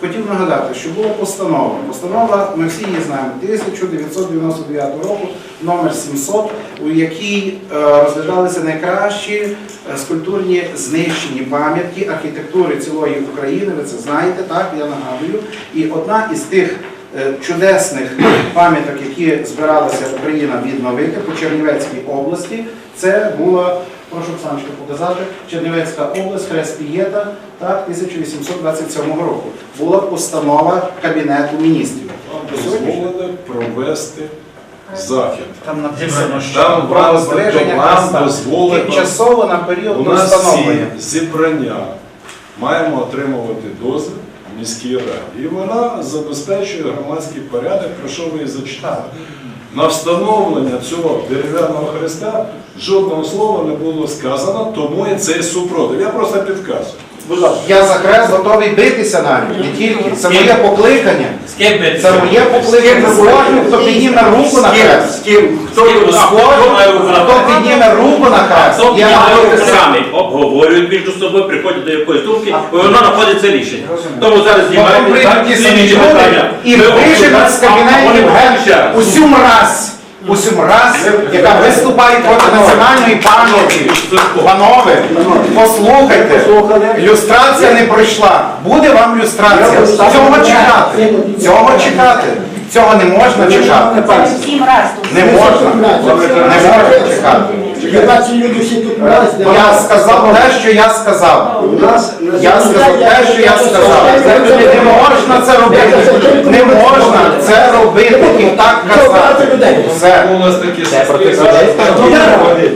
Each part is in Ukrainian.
хотів нагадати, що була постанова. Постанова, ми всі її знаємо, 1999 року, номер 700, у якій е, розглядалися найкращі е, скульптурні знищені пам'ятки архітектури цілої України. Ви це знаєте, так? Я нагадую. І одна із тих чудесних пам'яток, які збиралася Україна відновити по Чернівецькій області, це була, прошу Оксаночку показати, Чернівецька область, Хрест Пієта, так, 1827 року. Була постанова Кабінету міністрів. До Дозволили провести захід. там написано, що Там право збереження дозволено- тимчасово на період У нас всі зібрання маємо отримувати дозвіл міській раді. І вона забезпечує громадський порядок, про що ви і зачитали. На встановлення цього дерев'яного хреста жодного слова не було сказано, тому і цей супротив. Я просто підказую. Я за хрест готовий битися навіть, не тільки. Це моє покликання. З Це моє покликання. Кожен, хто підніме руку на хрест. Хто підніме руку на хрест. Я піднімає самі обговорюють між собою, приходять до якоїсь думки, і воно знаходиться рішення. Тому зараз знімаємо Потім прийдуть ті самі люди і Ми виженуть з кабінетів усю мразь, усю мразь, яка виступає проти національної пам'яті. Панове, послухайте, люстрація не пройшла. Буде вам люстрація. Цього чекати. Цього чекати. Цього не можна чекати. Не можна. Не можна чекати. Я сказав те, що я сказав. Я сказав те, що я сказав. Не можна це робити. Не можна це робити і так казати. Все. У нас такі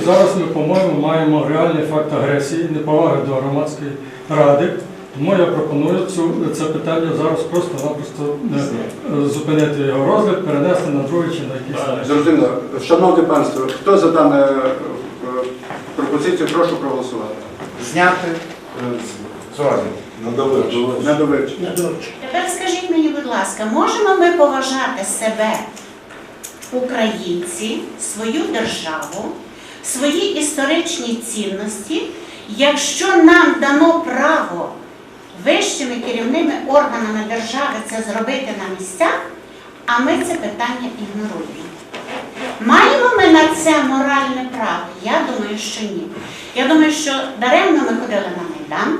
Зараз ми, по-моєму, маємо реальний факт агресії, неповаги до громадської ради. Тому я пропоную цю, це питання зараз просто-напросто е, зупинити його розгляд, перенести на другий чи на якийсь. Зрозуміло. Шановне панство, хто за дану е, пропозицію, прошу проголосувати. Зняти з- з розгляду. Тепер скажіть мені, будь ласка, можемо ми поважати себе, українці, свою державу, свої історичні цінності, якщо нам дано право вищими керівними органами держави це зробити на місцях, а ми це питання ігноруємо? Маємо ми на це моральне право? Я думаю, що ні. Я думаю, що даремно ми ходили на Майдан,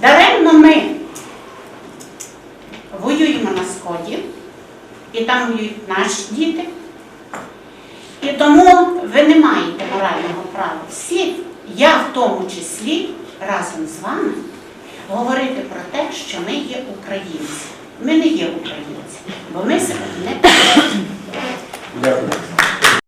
даремно ми воюємо на сході, і там воюють наші діти. І тому ви не маєте морального права всі, я в тому числі разом з вами, говорити про те, що ми є українці. Ми не є українці, бо ми себе не